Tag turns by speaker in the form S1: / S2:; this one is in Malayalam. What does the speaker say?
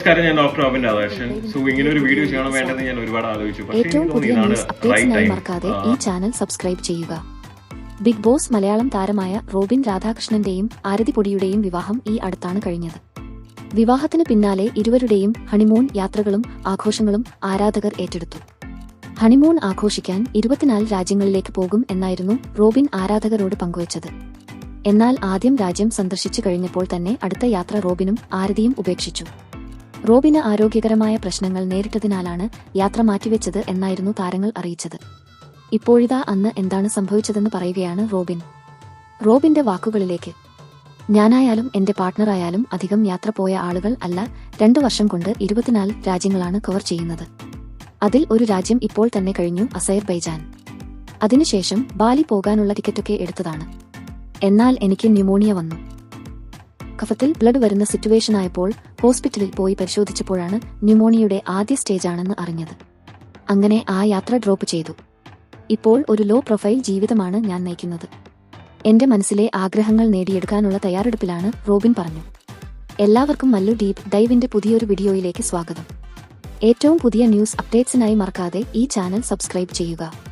S1: നമസ്കാരം ഞാൻ ഡോക്ടർ അബിൻ രാധാകൃഷ്ണൻ. സോ ഇങ്ങനെ ഒരു വീഡിയോ ചെയ്യണം വേണ്ടെന്ന് ഞാൻ ഒരുപാട് ആലോചിച്ചു. പക്ഷേ
S2: ഏറ്റവും
S1: എനിക്ക്
S2: പുതിയ ന്യൂസ്
S1: റൈറ്റ്
S2: അപ്ഡേറ്റ്സിനായി
S1: ടൈം
S2: മറക്കാതെ ഈ ചാനൽ സബ്സ്ക്രൈബ് ചെയ്യുക. ബിഗ് ബോസ് മലയാളം താരമായ റോബിൻ രാധാകൃഷ്ണന്റെയും ആരതി പൊടിയുടെയും വിവാഹം ഈ അടുത്താണ് കഴിഞ്ഞത്. വിവാഹത്തിന് പിന്നാലെ ഇരുവരുടെയും ഹണിമൂൺ യാത്രകളും ആഘോഷങ്ങളും ആരാധകർ ഏറ്റെടുത്തു. ഹണിമൂൺ ആഘോഷിക്കാൻ ഇരുപത്തിനാല് രാജ്യങ്ങളിലേക്ക് പോകും എന്നായിരുന്നു റോബിൻ ആരാധകരോട് പങ്കുവച്ചത്. എന്നാൽ ആദ്യം രാജ്യം സന്ദർശിച്ചു കഴിഞ്ഞപ്പോൾ തന്നെ അടുത്ത യാത്ര റോബിനും ആരതിയും ഉപേക്ഷിച്ചു. റോബിന് ആരോഗ്യകരമായ പ്രശ്നങ്ങൾ നേരിട്ടതിനാലാണ് യാത്ര മാറ്റിവെച്ചത് എന്നായിരുന്നു താരങ്ങൾ അറിയിച്ചത്. ഇപ്പോഴിതാ അന്ന് എന്താണ് സംഭവിച്ചതെന്ന് പറയുകയാണ് റോബിൻ. റോബിന്റെ വാക്കുകളിലേക്ക്. ഞാനായാലും എന്റെ പാർട്ട്ണറായാലും അധികം യാത്ര പോയ ആളുകൾ അല്ല രണ്ടു വർഷം കൊണ്ട് ഇരുപത്തിനാല് രാജ്യങ്ങളാണ് കവർ ചെയ്യുന്നത്. അതിൽ ഒരു രാജ്യം ഇപ്പോൾ തന്നെ കഴിഞ്ഞു അസയർബൈജാൻ അതിനുശേഷം ബാലി പോകാനുള്ള ടിക്കറ്റൊക്കെ എടുത്തതാണ്. എന്നാൽ എനിക്ക് ന്യൂമോണിയ വന്നു. കഫത്തിൽ ബ്ലഡ് വരുന്ന സിറ്റുവേഷൻ ആയപ്പോൾ ഹോസ്പിറ്റലിൽ പോയി പരിശോധിച്ചപ്പോഴാണ് ന്യൂമോണിയയുടെ ആദ്യ സ്റ്റേജ് ആണെന്ന് അറിഞ്ഞത്. അങ്ങനെ ആ യാത്ര ഡ്രോപ്പ് ചെയ്തു. ഇപ്പോൾ ഒരു ലോ പ്രൊഫൈൽ ജീവിതമാണ് ഞാൻ നയിക്കുന്നത്. എന്റെ മനസ്സിലെ ആഗ്രഹങ്ങൾ നേടിയെടുക്കാനുള്ള തയ്യാറെടുപ്പിലാണ് റോബിൻ പറഞ്ഞു. എല്ലാവർക്കും മല്ലു ഡീപ് ഡൈവിന്റെ പുതിയൊരു വീഡിയോയിലേക്ക് സ്വാഗതം. ഏറ്റവും പുതിയ ന്യൂസ് അപ്ഡേറ്റ്സിനായി മറക്കാതെ ഈ ചാനൽ സബ്സ്ക്രൈബ് ചെയ്യുക.